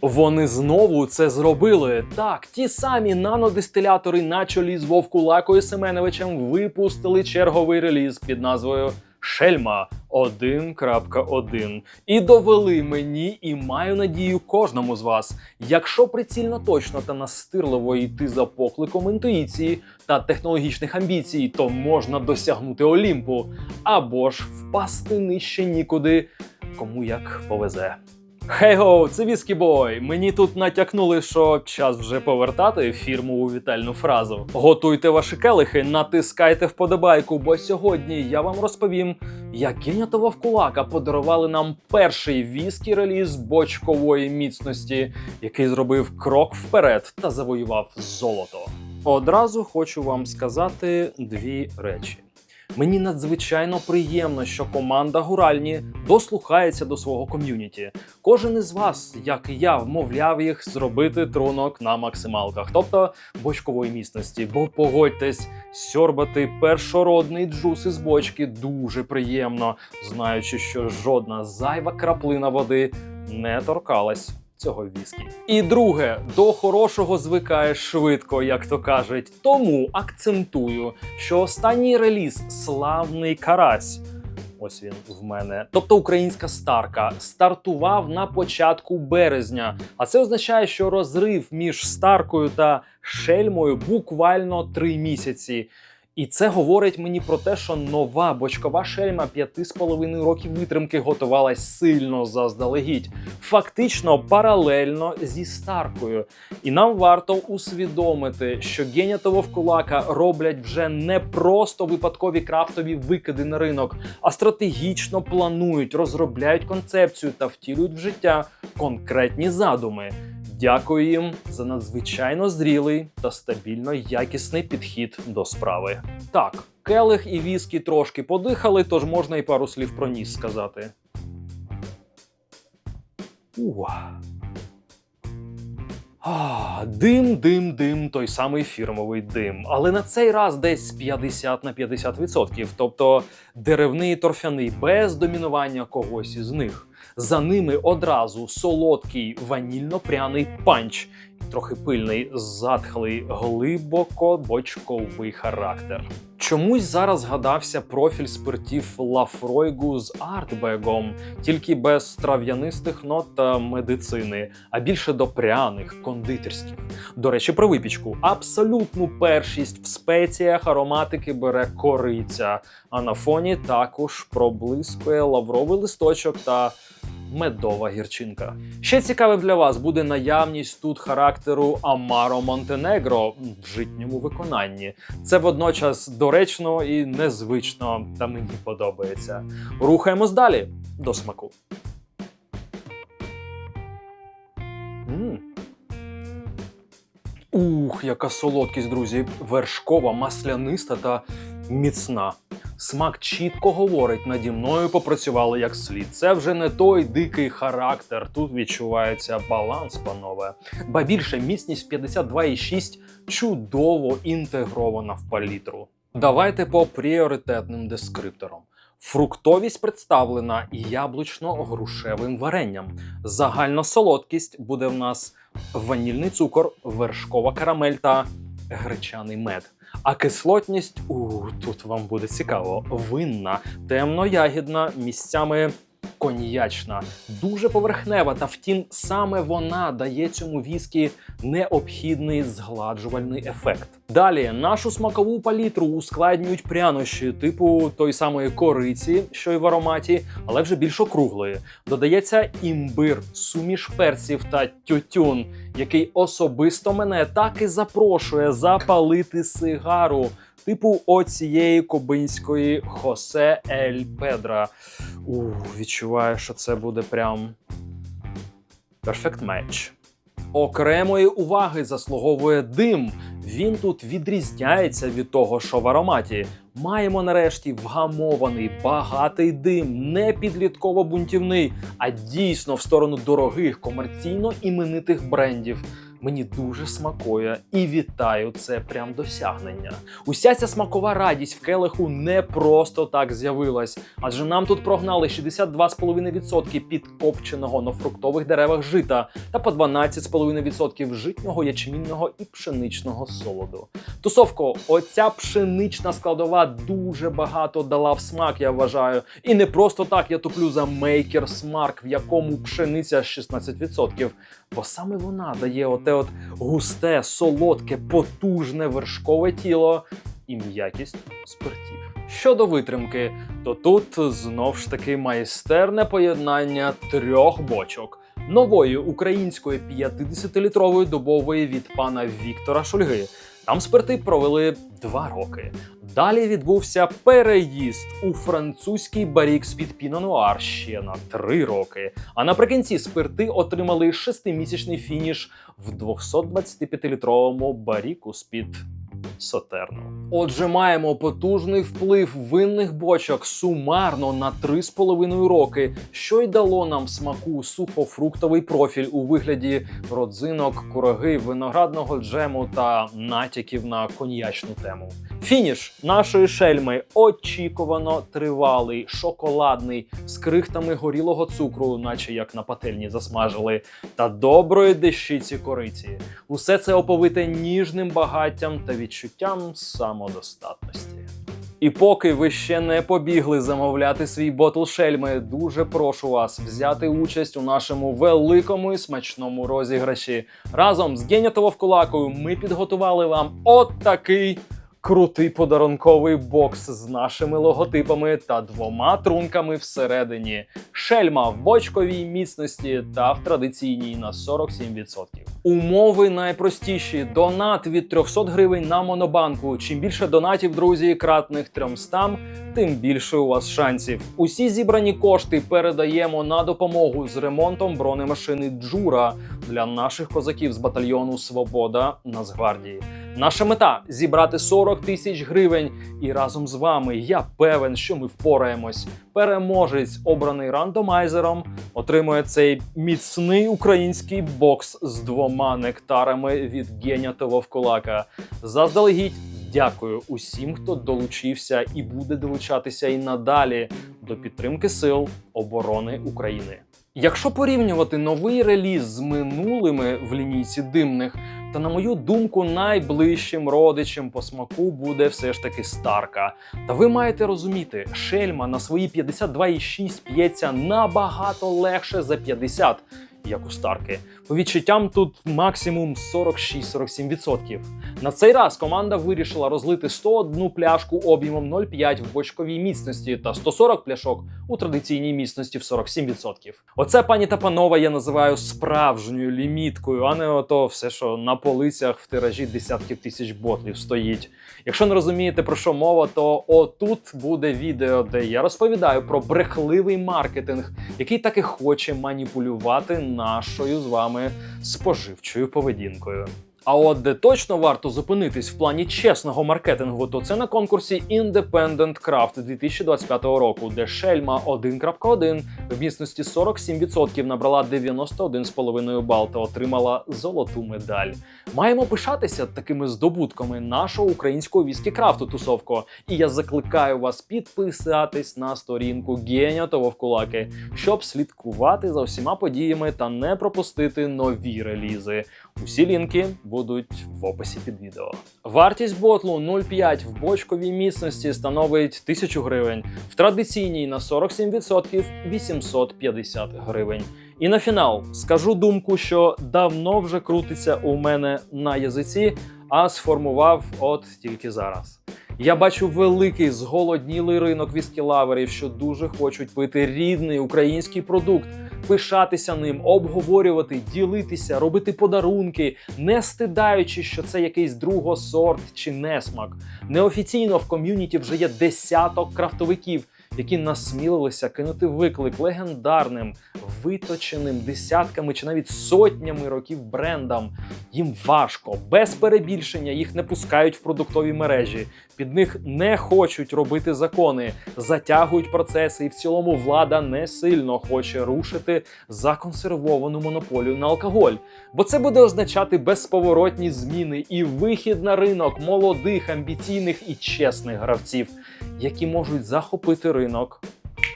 Вони знову це зробили. Так, ті самі нанодистилятори на чолі з Вовкулакою Семеновичем випустили черговий реліз під назвою Шельма 1.1 і довели мені і маю надію кожному з вас. Якщо прицільно точно та настирливо йти за покликом інтуїції та технологічних амбіцій, то можна досягнути Олімпу або ж впасти нижче нікуди, кому як повезе. Хей-гоу, це Віскі Бой. Мені тут натякнули, що час вже повертати фірмову вітальну фразу. Готуйте ваші келихи, натискайте вподобайку, бо сьогодні я вам розповім, як Геня та Вовкулака подарували нам перший віскі реліз бочкової міцності, який зробив крок вперед та завоював золото. Одразу хочу вам сказати дві речі. Мені надзвичайно приємно, що команда Гуральні дослухається до свого ком'юніті. Кожен із вас, як і я, вмовляв їх зробити трунок на максималках, тобто бочкової міцності. Бо погодьтесь, сьорбати першородний джус із бочки дуже приємно, знаючи, що жодна зайва краплина води не торкалась. Цього віскі. І друге, до хорошого звикаєш швидко, як то кажуть. Тому акцентую, що останній реліз славний карась. Ось він в мене. Тобто українська старка стартував на початку березня. А це означає, що розрив між старкою та шельмою буквально три місяці. І це говорить мені про те, що нова бочкова шельма 5,5 років витримки готувалась сильно заздалегідь, фактично паралельно зі старкою. І нам варто усвідомити, що Геня та Вовкулака роблять вже не просто випадкові крафтові викиди на ринок, а стратегічно планують, розробляють концепцію та втілюють в життя конкретні задуми. Дякую їм за надзвичайно зрілий та стабільно якісний підхід до справи. Так, келих і віскі трошки подихали, тож можна і пару слів про ніс сказати. Ух. А, дим, дим, дим, той самий фірмовий дим. Але на цей раз десь 50 на 50%, тобто деревний торфяний без домінування когось із них. За ними одразу солодкий ванільно-пряний панч, трохи пильний, затхлий, глибоко бочковий характер. Чомусь зараз згадався профіль спиртів Лафройгу з артбегом, тільки без трав'янистих нот та медицини, а більше до пряних, кондитерських. До речі, про випічку. Абсолютну першість в спеціях ароматики бере кориця, а на фоні також проблискує лавровий листочок та медова гірчинка. Ще цікавим для вас буде наявність тут характеру Амаро Монтенегро в житньому виконанні. Це водночас доречно і незвично, та мені подобається. Рухаємось далі до смаку. Ух, яка солодкість, друзі! Вершкова, масляниста та міцна. Смак чітко говорить, наді мною попрацювали як слід. Це вже не той дикий характер. Тут відчувається баланс, панове. Ба більше міцність 52,6 чудово інтегрована в палітру. Давайте по пріоритетним дескрипторам. Фруктовість представлена яблучно-грушевим варенням. Загальна солодкість буде в нас ванільний цукор, вершкова карамель та гречаний мед. А кислотність у тут вам буде цікаво. Винна, темно-ягідна, місцями коньячна, дуже поверхнева. Та втім, саме вона дає цьому віскі необхідний згладжувальний ефект. Далі нашу смакову палітру ускладнюють прянощі, типу той самої кориці, що й в ароматі, але вже більш округлої. Додається імбир, суміш перців та тютюн, який особисто мене так і запрошує запалити сигару. Типу оцієї кобинської Хосе Ель Педра. У, відчуваю, що це буде прям перфект меч. Окремої уваги заслуговує дим. Він тут відрізняється від того, що в ароматі. Маємо нарешті вгамований, багатий дим, не підлітково бунтівний, а дійсно в сторону дорогих комерційно іменитих брендів. Мені дуже смакує і вітаю це прям досягнення. Уся ця смакова радість в келиху не просто так з'явилась, адже нам тут прогнали 62,5% підкопченого на фруктових деревах жита та по 12,5% житнього ячмінного і пшеничного солоду. Тусовко, оця пшенична складова дуже багато дала в смак, я вважаю. І не просто так я туплю за мейкер смарк, в якому пшениця 16%. Бо саме вона дає оте от густе, солодке, потужне вершкове тіло і м'якість спиртів. Щодо витримки, то тут знов ж таки майстерне поєднання трьох бочок. Нової української 50-літрової добової від пана Віктора Шульги. Там спирти провели два роки. Далі відбувся переїзд у французький барік з-під Піно Нуар ще на три роки. А наприкінці спирти отримали шестимісячний фініш в 225-літровому баріку з-під Сотерну. Отже, маємо потужний вплив винних бочок сумарно на 3,5 роки, що й дало нам смаку сухофруктовий профіль у вигляді родзинок, кураги, виноградного джему та натяків на коньячну тему. Фініш нашої шельми очікувано тривалий, шоколадний, з крихтами горілого цукру, наче як на пательні засмажили, та доброї дещиці кориці. Усе це оповите ніжним багаттям та відчуттям самодостатності. І поки ви ще не побігли замовляти свій ботл шельми, дуже прошу вас взяти участь у нашому великому і смачному розіграші. Разом з Генято Вовкулакою ми підготували вам от такий крутий подарунковий бокс з нашими логотипами та двома трунками всередині. Шельма в бочковій міцності та в традиційній на 47%. Умови найпростіші: донат від 300 гривень на монобанку. Чим більше донатів, друзі, кратних 300, тим більше у вас шансів. Усі зібрані кошти передаємо на допомогу з ремонтом бронемашини Джура для наших козаків з батальйону Свобода Нацгвардії. Наша мета зібрати 40 тисяч гривень, і разом з вами я певен, що ми впораємось. Переможець, обраний рандомайзером, отримує цей міцний український бокс з двома нектарами від Геня та Вовкулака. Заздалегідь дякую усім, хто долучився і буде долучатися і надалі до підтримки сил оборони України. Якщо порівнювати новий реліз з минулими в лінійці димних, то на мою думку, найближчим родичем по смаку буде все ж таки Старка. Та ви маєте розуміти, шельма на свої 52,6 п'ється набагато легше за 50, як у Старки. По відчуттям тут максимум 46-47%. На цей раз команда вирішила розлити 101 пляшку об'ємом 0,5 в бочковій міцності та 140 пляшок у традиційній міцності в 47%. Оце, пані та панове, я називаю справжньою ліміткою, а не ото все, що на полицях в тиражі десятків тисяч ботлів стоїть. Якщо не розумієте про що мова, то отут буде відео, де я розповідаю про брехливий маркетинг, який так і хоче маніпулювати нашою з вами споживчою поведінкою. А от де точно варто зупинитись в плані чесного маркетингу, то це на конкурсі Independent Craft 2025 року, де Шельма 1.1 в міцності 47% набрала 91,5 бал та отримала золоту медаль. Маємо пишатися такими здобутками нашого українського віскі крафту тусовко. І я закликаю вас підписатись на сторінку Геня та Вовкулаки, щоб слідкувати за всіма подіями та не пропустити нові релізи. Усі лінки будуть в описі під відео. Вартість ботлу 0,5 в бочковій міцності становить 1000 гривень, в традиційній на 47% 850 гривень. І на фінал скажу думку, що давно вже крутиться у мене на язиці, а сформував от тільки зараз. Я бачу великий зголоднілий ринок віскілаверів, що дуже хочуть пити рідний український продукт, пишатися ним, обговорювати, ділитися, робити подарунки, не стидаючи, що це якийсь другосорт чи несмак. Неофіційно в ком'юніті вже є десяток крафтовиків, які насмілилися кинути виклик легендарним, виточеним десятками чи навіть сотнями років брендам. Їм важко, без перебільшення їх не пускають в продуктові мережі. Під них не хочуть робити закони, затягують процеси, і в цілому влада не сильно хоче рушити законсервовану монополію на алкоголь, бо це буде означати безповоротні зміни і вихід на ринок молодих, амбіційних і чесних гравців, які можуть захопити ринок.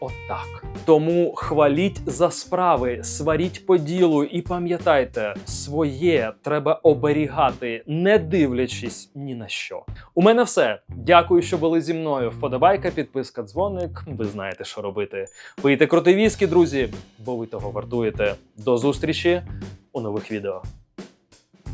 Отак. Тому хваліть за справи, сваріть по ділу і пам'ятайте, своє треба оберігати, не дивлячись ні на що. У мене все. Дякую, що були зі мною. Вподобайка, підписка, дзвоник. Ви знаєте, що робити. Пийте крутий віскі, друзі, бо ви того вартуєте. До зустрічі у нових відео.